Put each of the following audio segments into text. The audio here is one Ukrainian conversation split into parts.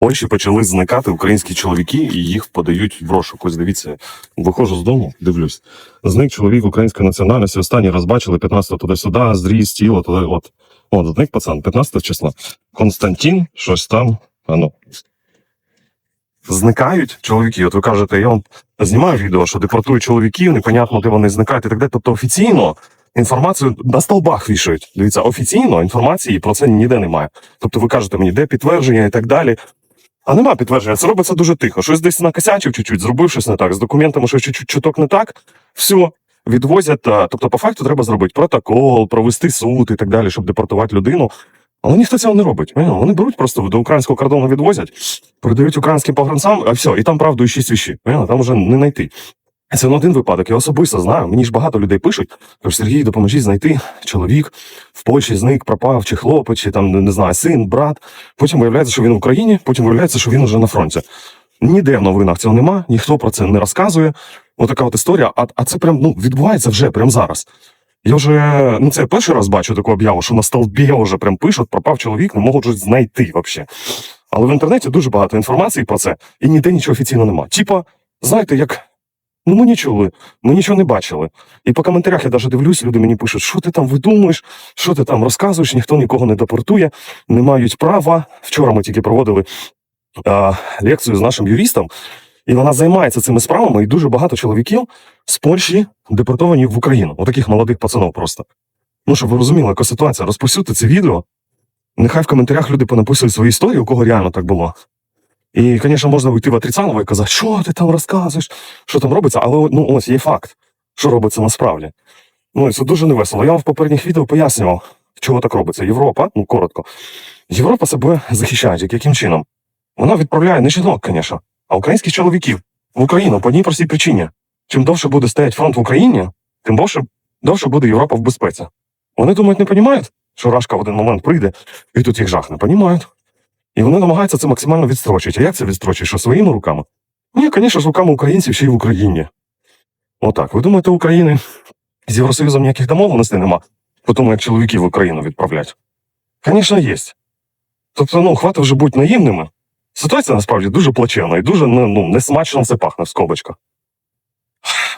Польщі почали зникати українські чоловіки і їх подають в розшук. Ось дивіться, виходжу з дому, дивлюсь. Зник чоловік української національності. Останній раз бачили 15 туди-сюди, зріс, тіло, туди. От. От, зник пацан, 15 числа. Константин, щось там. А ну. Зникають чоловіки. От ви кажете, я вам знімаю відео, що депортують чоловіків, непонятно, де вони зникають і так далі. Тобто офіційно інформацію на столбах вішають. Дивіться, офіційно інформації про це ніде немає. Тобто ви кажете мені, де підтвердження і так далі. А нема підтвердження. Це робиться дуже тихо. Щось десь накосячив чуть-чуть, зробив щось не так, з документами щось чуть-чуть чуток не так. Все, відвозять. Тобто, по факту треба зробити протокол, провести суд і так далі, щоб депортувати людину. Але ніхто цього не робить. Вони беруть просто до українського кордону відвозять, передають українським погранцям, а все, і там правду і шість віщі. Там вже не знайти. Це не один випадок. Я особисто знаю. Мені ж багато людей пишуть. Кажуть, Сергій, допоможіть знайти чоловік в Польщі зник, пропав, чи хлопець, чи там не знаю, син, брат. Потім виявляється, що він в Україні, потім виявляється, що він уже на фронті. Ніде в новинах цього нема, ніхто про це не розказує. Отака от історія. А, а це прям ну, відбувається вже прямо зараз. Я вже ну це перший раз бачу таку об'яву, що на столбі вже прям пишуть, пропав чоловік, не можуть знайти взагалі. Але в інтернеті дуже багато інформації про це, і ніде нічого офіційно нема. Типа, знаєте, як. Ну, ми не чули, ми нічого не бачили. І по коментарях я навіть дивлюсь, люди мені пишуть, що ти там видумуєш, що ти там розказуєш, ніхто нікого не депортує, не мають права. Вчора ми тільки проводили а, лекцію з нашим юристом, і вона займається цими справами, і дуже багато чоловіків з Польщі депортовані в Україну. Отаких молодих пацанов просто. Ну, щоб ви розуміли, яка ситуація. Розпосюдьте це відео. Нехай в коментарях люди понаписують свої історії, у кого реально так було. І, звісно, можна вийти в отрицаново і казати, що ти там розказуєш, що там робиться, але ну, ось є факт, що робиться насправді. Ну, і це дуже невесело. Я вам в попередніх відео пояснював, чого так робиться. Європа, ну коротко, Європа себе захищає, яким чином? Вона відправляє не жінок, звісно, а українських чоловіків в Україну по одній простій причині. Чим довше буде стояти фронт в Україні, тим довше, довше буде Європа в безпеці. Вони думають, не розуміють, що Рашка в один момент прийде і тут їх жахне. Понімають. І вони намагаються це максимально відстрочити. А як це відстрочить? Що своїми руками? Ні, звісно ж, руками українців ще й в Україні. Отак. Ви думаєте, України з Євросоюзом ніяких домовленостей нема, по тому як чоловіків в Україну відправлять? Звісно, є. Тобто, ну, хватить вже бути наївними. Ситуація насправді дуже плачевна і дуже ну, ну, несмачно все пахне в скобочках.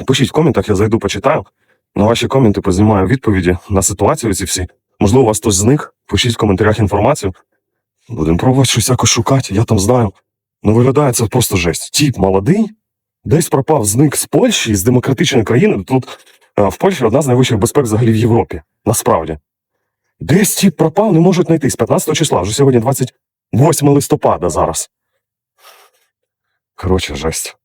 Пишіть в коментах, я зайду, почитаю. На ваші коменти познімаю відповіді на ситуацію ці всі. Можливо, у вас хтось зник. Пишіть в коментарях інформацію. Будемо пробувати щось якось шукати, я там знаю. Ну, виглядає це просто жесть. Тіп молодий, десь пропав зник з Польщі, з демократичної країни. Тут е, в Польщі одна з найвищих безпек взагалі в Європі. Насправді. Десь тіп пропав, не можуть знайти з 15 числа, вже сьогодні 28 листопада зараз. Коротше, жесть.